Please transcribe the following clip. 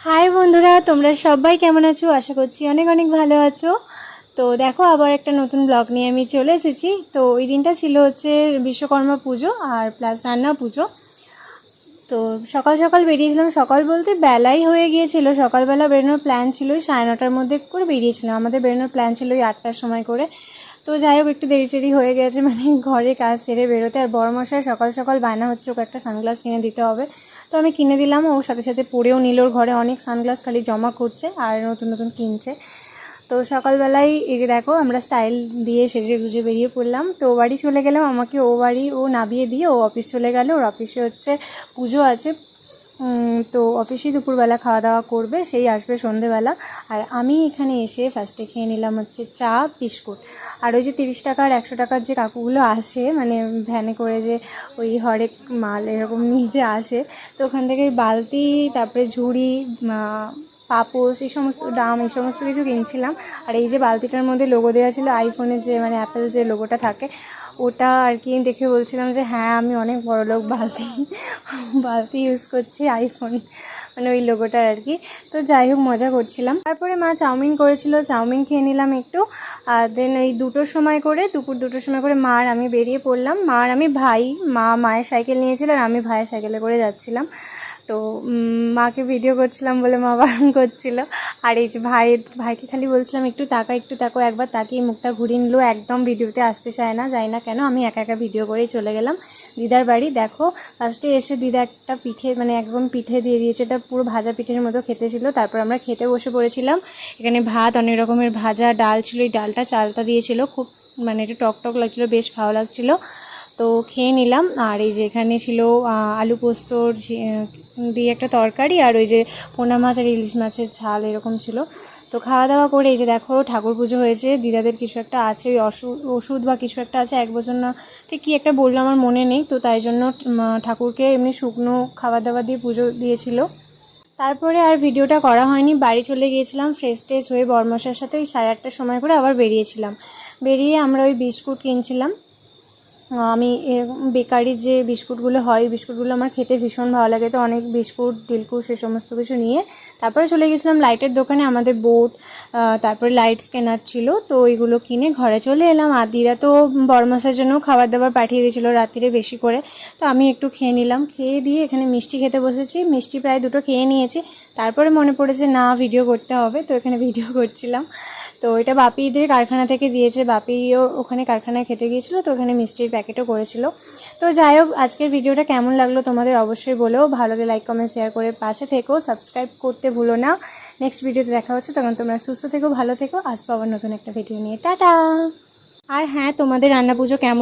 High বন্ধুরা, তোমরা সবাই কেমন আছো? আশা করছি অনেক অনেক ভালো আছো। তো দেখো, আবার একটা নতুন ব্লগ নিয়ে আমি চলে এসেছি। তো ওই দিনটা ছিল হচ্ছে বিশ্বকর্মা পুজো আর প্লাস রান্না পুজো। তো সকাল সকাল বেরিয়েছিলাম। সকাল বলতে বেলাই হয়ে গিয়েছিল। সকালবেলা বেরোনোর প্ল্যান ছিল ওই সাড়ে নটার মধ্যে করে বেরিয়েছিলাম। আমাদের বেরোনোর প্ল্যান ছিল ওই আটটার সময় করে। তো যাই হোক, একটু দেরি টেরি হয়ে গেছে। মানে ঘরে কাজ সেরে বেরোতে। আর বড় মশাই সকাল সকাল বায়না হচ্ছে, ওকে একটা সানগ্লাস কিনে দিতে হবে। তো আমি কিনে দিলাম ওর সাথে সাথে পরেও নিল ওর ঘরে অনেক সানগ্লাস খালি জমা করছে আর নতুন নতুন কিনছে। তো সকালবেলায় এই যে দেখো, আমরা স্টাইল দিয়ে সেজে গুজে বেরিয়ে পড়লাম। তো ও বাড়ি চলে গেলাম, আমাকে ও বাড়ি ও নাবিয়ে দিয়ে ও অফিস চলে গেল। ওর অফিসে হচ্ছে পুজো আছে তো অফিসেই দুপুরবেলা খাওয়া দাওয়া করবে, সেই আসবে সন্ধেবেলা। আর আমি এখানে এসে ফার্স্টে খেয়ে নিলাম হচ্ছে চা, বিস্কুট। আর ওই যে তিরিশ টাকার একশো টাকার যে কাকুগুলো আসে মানে ভ্যানে করে যে ওই হরেক মাল এরকম নিয়ে যে আসে, তো ওখান থেকে বালতি, তারপরে ঝুড়ি পাপোশ, এই সমস্ত ডাম এই সমস্ত কিছু কিনছিলাম। আর এই যে বালতিটার মধ্যে লোগো দেওয়া ছিল আইফোনের যে মানে অ্যাপেল যে লোগোটা থাকে, ওটা আর কি দেখে বলছিলাম যে হ্যাঁ আমি অনেক বড় লোক বালতি বালতি ইউজ করছি আইফোন মানে ওই লোগোটার আর কি। তো যাই হোক, মজা করছিলাম। তারপরে মা চাউমিন করেছিল, চাউমিন খেয়ে নিলাম একটু। আর দেন ওই দুটোর সময় করে, দুপুর দুটোর সময় করে মা আর আমি বেরিয়ে পড়লাম। মা আর আমি ভাই, মা মায়ের সাইকেল নিয়েছিল আর আমি ভাইয়ের সাইকেলে করে যাচ্ছিলাম। তো মাকে ভিডিও করছিলাম বলে মা বারণ করছিল। আর এই যে ভাই, ভাইকে খালি বলছিলাম, একটু তাকা একটু তাকো একবার তাকিয়ে মুখটা ঘুরিয়ে নিলো একদম ভিডিওতে আসতে চায় না, যাই না কেন, আমি একা একা ভিডিও করেই চলে গেলাম দিদার বাড়ি। দেখো ফার্স্টে এসে দিদা একটা পিঠে মানে একদম পিঠে দিয়ে দিয়েছে, এটা পুরো ভাজা পিঠের মতো খেতে ছিল। তারপর আমরা খেতে বসে পড়েছিলাম। এখানে ভাত, অনেক রকমের ভাজা, ডাল ছিল, এই ডালটা চালতা দিয়েছিল। খুব মানে একটু টক টক লাগছিল, বেশ ভালো লাগছিল। তো খেয়ে নিলাম। আর এই যে এখানে ছিল আলু পোস্তর দিয়ে একটা তরকারি, আর ওই যে পোনা মাছ আর ইলিশ মাছের ঝাল এরকম ছিল। তো খাওয়া দাওয়া করে এই যে দেখো, ঠাকুর পুজো হয়েছে। দিদাদের কিছু একটা আছে, ওই ওষুধ বা কিছু একটা আছে, এক বছর না ঠিক কী একটা বলল আমার মনে নেই। তো তাই জন্য ঠাকুরকে এমনি শুকনো খাবার দাবার দিয়ে পুজো দিয়েছিল। তারপরে আর ভিডিওটা করা হয়নি। বাড়ি চলে গিয়েছিলাম ফ্রেশ ট্রেশ হয়ে বর্মশার সাথে ওই সাড়ে আটটার সময় করে আবার বেরিয়েছিলাম। বেরিয়ে আমরা ওই বিস্কুট কিনছিলাম। আমি বেকারির যে বিস্কুটগুলো হয় বিস্কুটগুলো আমার খেতে ভীষণ ভালো লাগে। তো অনেক বিস্কুট, দিলকুশ সে সমস্ত কিছু নিয়ে। তারপরে চলে গেছিলাম লাইটের দোকানে, আমাদের বোট তারপরে লাইটস কেনার ছিল। তো ওইগুলো কিনে ঘরে চলে এলাম। আদিরা তো বড়মশার জন্য খাবার দাবার পাঠিয়ে দিয়েছিলো রাত্রিরে বেশি করে। তো আমি একটু খেয়ে নিলাম। খেয়ে দিয়ে এখানে মিষ্টি খেতে বসেছি। মিষ্টি প্রায় দুটো খেয়ে নিয়েছি। তারপরে মনে পড়েছে, না ভিডিও করতে হবে। তো এখানে ভিডিও করছিলাম। তো এটা বাপিদের কারখানা থেকে দিয়েছে। বাপিও ওখানে কারখানায় খেতে গিয়েছিল, তো ওখানে মিষ্টির প্যাকেটও করেছিল। তো যাই হোক, আজকের ভিডিওটা কেমন লাগল তোমাদের অবশ্যই বলো। ভালো লাগে লাইক কমেন্ট শেয়ার করে পাশে থেকো। সাবস্ক্রাইব করতে ভুলো না। নেক্সট ভিডিওতে দেখা হচ্ছে, তখন তোমরা সুস্থ থেকো, ভালো থেকো। আসব আবার নতুন একটা ভিডিও নিয়ে। টাটা! আর হ্যাঁ তোমাদের রান্না পুজো কেমন